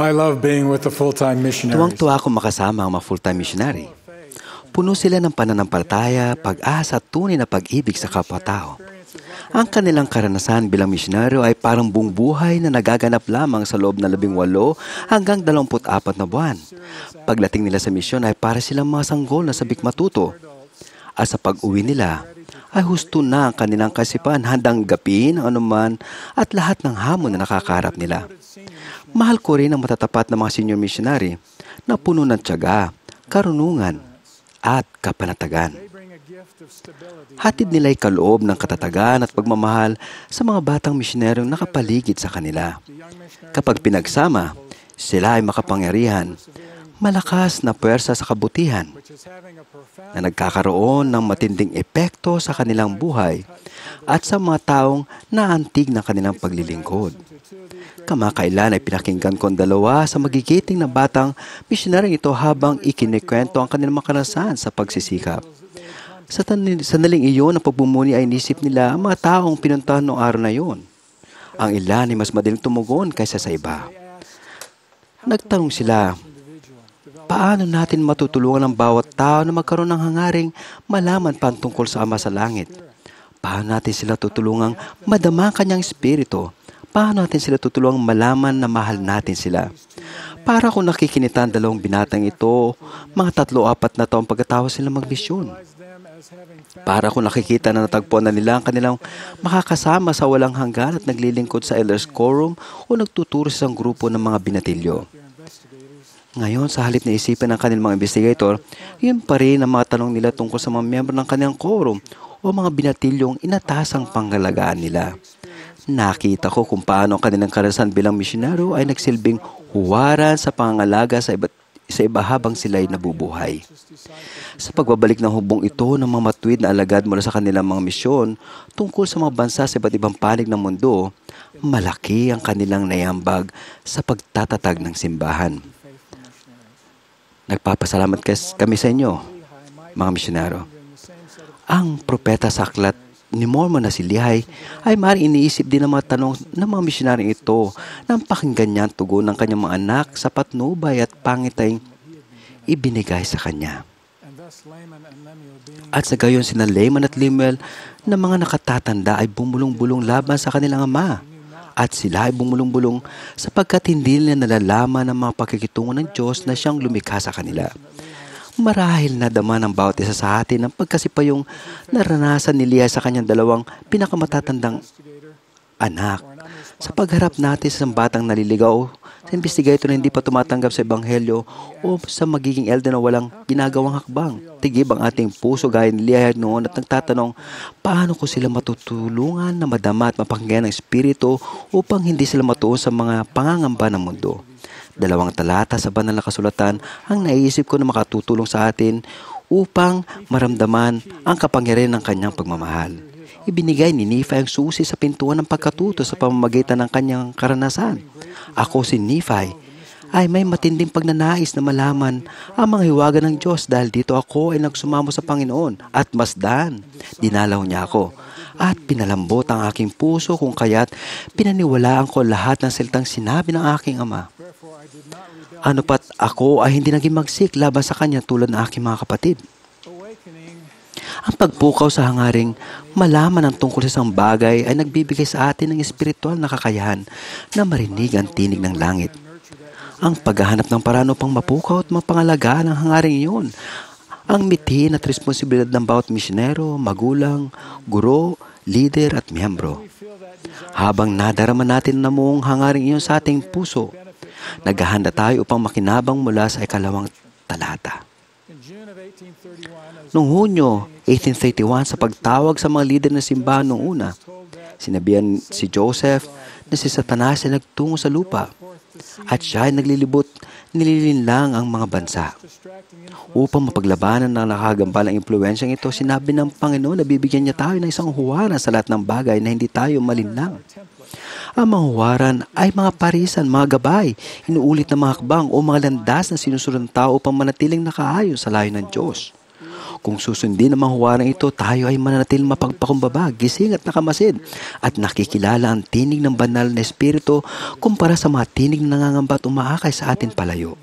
I love being with the full-time missionaries. Tuwang-tuwa akong makasama ang mga full-time missionary. Puno sila ng pananampalataya, pag-asa at tunay na pag-ibig sa kapwa-tao. Ang kanilang karanasan bilang misyonaryo ay parang buong buhay na nagaganap lamang sa loob ng labing walo hanggang dalawamput apat na buwan. Pagdating nila sa misyon ay para silang mga sanggol na sabik matuto. At sa pag-uwi nila, ay husto na ang kanilang kasipan handang gapin ang anuman at lahat ng hamon na nakakarap nila. Mahal ko rin ang matatapat na mga senior missionary na puno ng tiyaga, karunungan, at kapanatagan. Hatid nila ay kaloob ng katatagan at pagmamahal sa mga batang misyonaryong nakapaligid sa kanila. Kapag pinagsama, sila ay makapangyarihan, malakas na puwersa sa kabutihan, na nagkakaroon ng matinding epekto sa kanilang buhay at sa mga taong naantig na kanilang paglilingkod. Kamakailan ay pinakinggan ko dalawa sa magigiting na batang misyonaryong ito habang ikinikwento ang kanilang makanasan sa pagsisikap. Sa tan- sandaling iyon, ang pagbumuni ay nisip nila ang mga taong pinuntahan noong araw na iyon. Ang ilan ay mas madaling tumugon kaysa sa iba. Nagtanong sila, paano natin matutulungan ang bawat tao na magkaroon ng hangaring malaman pa tungkol sa Ama sa Langit? Paano natin sila tutulungang madama ang kanyang espiritu? Paano natin sila tutulungang malaman na mahal natin sila? Para kung nakikinita ang dalawang binatang ito, mga tatlo-apat na taong pagkatapos sila magmisyon. Para kung nakikita na natagpuan na nila ang kanilang makakasama sa walang hanggan at naglilingkod sa Elders Quorum o nagtuturo sa grupo ng mga binatilyo. Ngayon, sa halip na isipin ng kanilang mga investigator, yun pa rin ang mga tanong nila tungkol sa mga miyembro ng kanilang quorum o mga binatilyong inatasang panggalagaan nila. Nakita ko kung paano ang kanilang karasan bilang misyonaryo ay nagsilbing huwaran sa pangangalaga sa iba't sa iba habang sila ay nabubuhay. Sa pagbabalik ng hubong ito ng mga matuwid na alagad mula sa kanilang mga misyon tungkol sa mga bansa sa iba't ibang panig ng mundo, malaki ang kanilang nayambag sa pagtatatag ng simbahan. Nagpapasalamat kami sa inyo, mga misyonaro. Ang propeta sa aklat ni Mormon na si Lihay ay maaaring iniisip din ang mga tanong ng mga misyonaryong ito nang pakinggan niya ang tugon ng kanyang mga anak sa patnubay at pangitay ibinigay sa kanya. At sa gayon sina Layman at Lemuel na mga nakatatanda ay bumulong-bulong laban sa kanilang ama. At sila ay bumulong-bulong sapagkat hindi nila nalalaman ang mga pagkikitungo ng Diyos na siyang lumikha sa kanila. Marahil na dama ng bawat isa sa atin ang pagkasipayong naranasan ni Leah sa kanyang dalawang pinakamatatandang anak. Sa pagharap natin sa batang naliligaw, sa investigator na hindi pa tumatanggap sa Ebanghelyo o sa magiging elder na walang ginagawang hakbang. Tigib ang ating puso gaya ni Leah noon at nagtatanong, paano ko sila matutulungan na madama at mapakinggan ng Espiritu upang hindi sila matuon sa mga pangangamba ng mundo. Dalawang talata sa banal na kasulatan ang naisip ko na makatutulong sa atin upang maramdaman ang kapangyarihan ng kanyang pagmamahal. Ibinigay ni Nephi ang susi sa pintuan ng pagkatuto sa pamamagitan ng kanyang karanasan. Ako si Nephi ay may matinding pagnanais na malaman ang mga hiwaga ng Diyos dahil dito ako ay nagsumamo sa Panginoon at masdan. Dinalaw niya ako at pinalambot ang aking puso kung kaya't pinaniwalaan ko lahat ng salitang sinabi ng aking ama. Ano pat ako ay hindi naging magsik laban sa kanya tulad ng aking mga kapatid. Ang pagpukaw sa hangaring malaman ang tungkol sa isang bagay ay nagbibigay sa atin ng espiritual na kakayahan na marinig ang tinig ng langit. Ang paghahanap ng paraan upang mapukaw at mapangalagaan ang hangaring iyon ang mitiin at responsibilidad ng bawat misyonero, magulang, guro, lider at miyembro. Habang nadarama natin na mong hangaring iyon sa ating puso, naghahanda tayo upang makinabang mula sa ikalawang talata. Noong Hunyo 1831 sa pagtawag sa mga lider ng simbahan noong una, sinabihan si Joseph na si Satanas ay nagtungo sa lupa at siya ay naglilibot, nililinlang ang mga bansa. Upang mapaglabanan ng nakagambalang impluensyang ito, sinabi ng Panginoon na bibigyan niya tayo ng isang huwaran sa lahat ng bagay na hindi tayo malinlang. Ang mga huwaran ay mga parisan, mga gabay, inuulit na mga hakbang o mga landas na sinusunod ng tao upang manatiling nakaayon sa layo ng Diyos. Kung susundin ang mga huwarang ito, tayo ay mananatil mapagpakumbaba, gising at nakamasid, at nakikilala ang tinig ng banal na Espiritu kumpara sa mga tinig na nangangamba at umaakay sa atin palayo.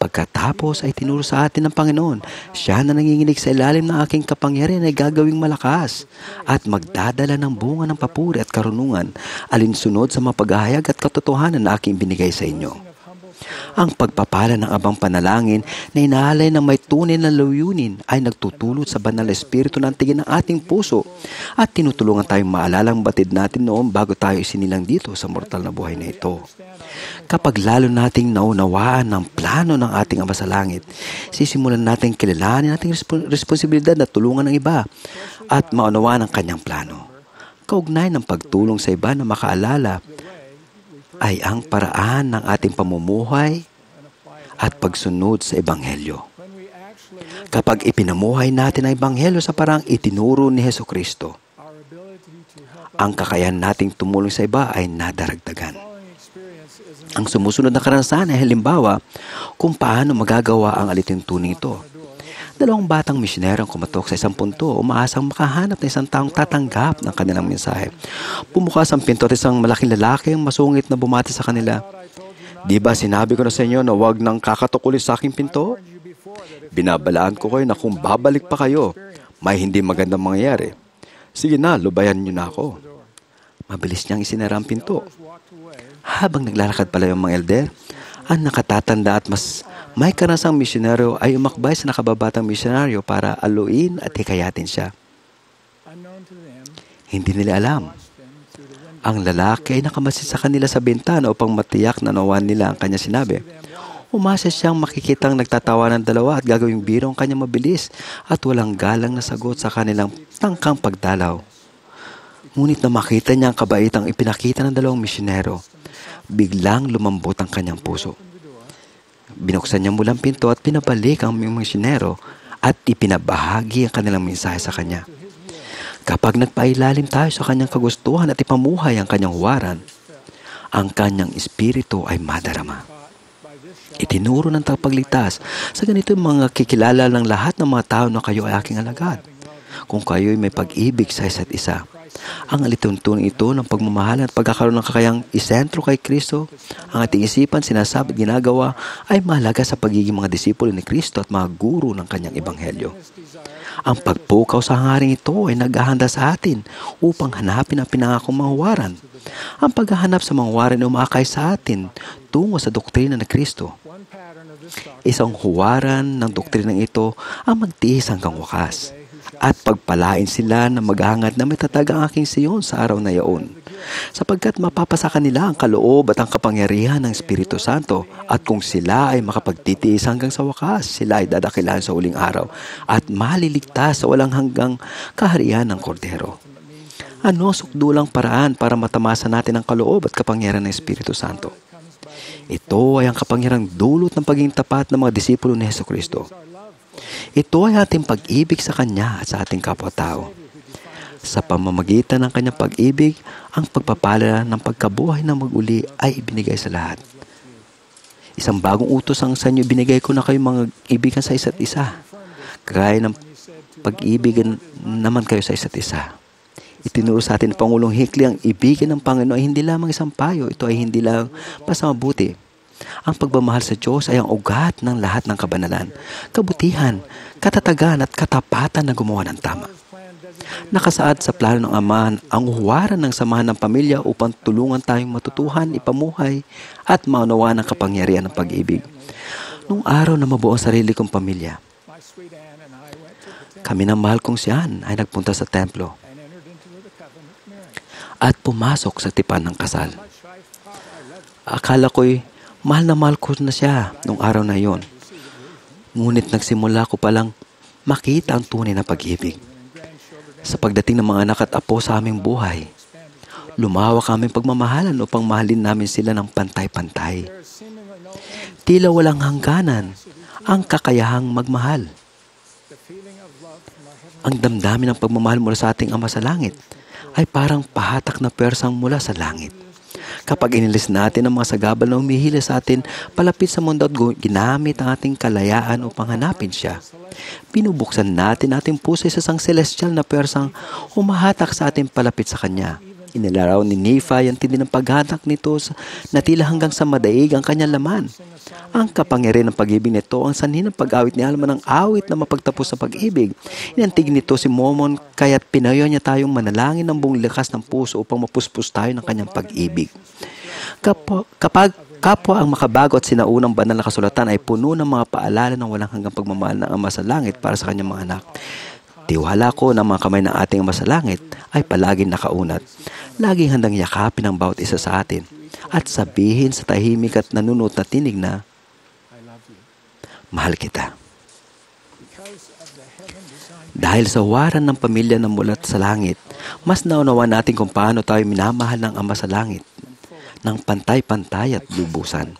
Pagkatapos ay tinuro sa atin ng Panginoon, siya na nanginginig sa ilalim ng aking kapangyarihan ay gagawing malakas at magdadala ng bunga ng papuri at karunungan alinsunod sa mga paghahayag at katotohanan na aking binigay sa inyo. Ang pagpapala ng abang panalangin na inaalay ng may tunay na layunin ay nagtutulot sa banal na espiritu ng tingin ng ating puso at tinutulungan tayong maalala ang batid natin noon bago tayo isinilang dito sa mortal na buhay na ito. Kapag lalo nating naunawaan ng plano ng ating Ama sa Langit, sisimulan natin kilalanin nating resp- responsibilidad na tulungan ng iba at maunawaan ang kanyang plano. Kaugnay ng pagtulong sa iba na makaalala ay ang paraan ng ating pamumuhay at pagsunod sa Ebanghelyo. Kapag ipinamuhay natin ang Ebanghelyo sa parang itinuro ni Heso Kristo, ang kakayahan nating tumulong sa iba ay nadaragdagan. Ang sumusunod na karanasan ay halimbawa kung paano magagawa ang alituntunin ito. Dalawang batang misyonero ang kumatok sa isang punto, umaasang makahanap ng isang taong tatanggap ng kanilang mensahe. Pumukas ang pinto at isang malaking lalaki ang masungit na bumati sa kanila. Di ba sinabi ko na sa inyo na huwag nang kakatukulis sa aking pinto? Binabalaan ko kayo na kung babalik pa kayo, may hindi magandang mangyayari. Sige na, lubayan niyo na ako. Mabilis niyang isinara ang pinto. Habang naglalakad pala yung mga elder, ang nakatatanda at mas may karasang misyonaryo ay umakbay sa nakababatang misyonaryo para aluin at hikayatin siya. Hindi nila alam. Ang lalaki ay nakamasid sa kanila sa bintana upang matiyak na nawan nila ang kanya sinabi. Umasa siyang makikitang nagtatawa ng dalawa at gagawing biro ang kanya mabilis at walang galang na sagot sa kanilang tangkang pagdalaw. Ngunit na makita niya ang kabaitang ipinakita ng dalawang misyonero, biglang lumambot ang kanyang puso. Binuksan niya mula ang pinto at pinabalik ang misyonero at ipinabahagi ang kanilang mensahe sa kanya. Kapag nagpailalim tayo sa kanyang kagustuhan at ipamuhay ang kanyang huwaran, ang kanyang espiritu ay madarama. Itinuro ng tagapagligtas sa ganito mga kikilala ng lahat ng mga tao na kayo ay aking alagad. Kung kayo ay may pag-ibig sa isa't isa, ang alituntunin ito ng pagmamahal at pagkakaroon ng kakayang isentro kay Kristo, ang ating isipan, sinasabi at ginagawa ay mahalaga sa pagiging mga disipulo ni Kristo at mga guro ng kanyang ebanghelyo. Ang pagpukaw sa hangaring ito ay naghahanda sa atin upang hanapin ang pinangakong mga huwaran. Ang paghahanap sa mga huwaran ay umakay sa atin tungo sa doktrina ng Kristo. Isang huwaran ng doktrinang ito ang magtiis hanggang wakas at pagpalain sila na maghangad na matatag ang aking siyon sa araw na yaon. Sapagkat mapapasa kanila ang kaloob at ang kapangyarihan ng Espiritu Santo at kung sila ay makapagtitiis hanggang sa wakas, sila ay dadakilan sa uling araw at maliligtas sa walang hanggang kaharian ng kordero. Ano sukdulang paraan para matamasa natin ang kaloob at kapangyarihan ng Espiritu Santo? Ito ay ang kapangyarang dulot ng pagiging tapat ng mga disipulo ni Heso Kristo. Ito ay ating pag-ibig sa Kanya at sa ating kapwa-tao. Sa pamamagitan ng Kanyang pag-ibig, ang pagpapala ng pagkabuhay ng mag-uli ay ibinigay sa lahat. Isang bagong utos ang sa inyo binigay ko na kayo mga ibigan sa isa't isa. Kagaya ng pag-ibigan naman kayo sa isa't isa. Itinuro sa atin ng Pangulong Hikli ang ibigin ng Panginoon ay hindi lamang isang payo. Ito ay hindi lang basta mabuti. Ang pagmamahal sa Diyos ay ang ugat ng lahat ng kabanalan, kabutihan, katatagan at katapatan na gumawa ng tama. Nakasaad sa plano ng Ama ang huwaran ng samahan ng pamilya upang tulungan tayong matutuhan, ipamuhay at maunawaan ang kapangyarihan ng pag-ibig. Nung araw na mabuo ang sarili kong pamilya, kami ng mahal kong siyan ay nagpunta sa templo at pumasok sa tipan ng kasal. Akala ko'y mahal na mahal ko na siya nung araw na yon. Ngunit nagsimula ko palang makita ang tunay na pag-ibig. Sa pagdating ng mga anak at apo sa aming buhay, lumawak aming pagmamahalan upang mahalin namin sila ng pantay-pantay. Tila walang hangganan ang kakayahang magmahal. Ang damdamin ng pagmamahal mula sa ating Ama sa Langit ay parang pahatak na persang mula sa langit. Kapag inilis natin ang mga sagabal na umihila sa atin palapit sa mundo at ginamit ang ating kalayaan upang hanapin siya, binubuksan natin ating puso sa isang celestial na persang humahatak sa atin palapit sa Kanya. Inilaraw ni Nephi ang tindi ng paghatak nito na tila hanggang sa madaig ang kanyang laman. Ang kapangyarihan ng pag-ibig nito ang sanhi ng pag-awit ni Alma ng awit na mapagtapos sa pag-ibig. Inantig nito si Momon kaya't pinayo niya tayong manalangin ng buong lakas ng puso upang mapuspos tayo ng kanyang pag-ibig. Kapag, kapag kapwa ang makabago at sinaunang banal na kasulatan ay puno ng mga paalala ng walang hanggang pagmamahal ng Ama sa Langit para sa kanyang mga anak. Tiwala ko na mga kamay ng ating Ama sa Langit ay palaging nakaunat. Laging handang yakapin ang bawat isa sa atin at sabihin sa tahimik at nanunot na tinig na, Mahal kita. Dahil sa waran ng pamilya na mulat sa langit, mas naunawa natin kung paano tayo minamahal ng Ama sa Langit ng pantay-pantay at lubusan.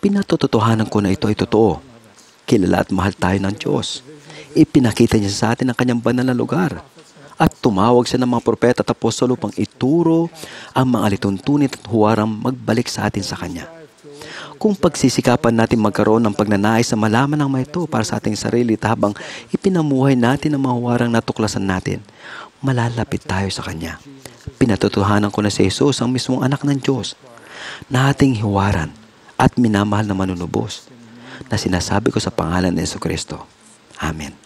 Pinatututuhanan ko na ito ay totoo. Kilala at mahal tayo ng Diyos. Ipinakita niya sa atin ang kanyang banal na lugar. At tumawag siya ng mga propeta at apostol upang ituro ang mga lituntunit at huwarang magbalik sa atin sa Kanya. Kung pagsisikapan natin magkaroon ng pagnanais sa malaman ng mga ito para sa ating sarili habang ipinamuhay natin ang mga huwarang natuklasan natin, malalapit tayo sa Kanya. Pinatutuhanan ko na si Jesus ang mismong anak ng Diyos na ating hiwaran at minamahal na manunubos na sinasabi ko sa pangalan ni Yesu Kristo. Amen.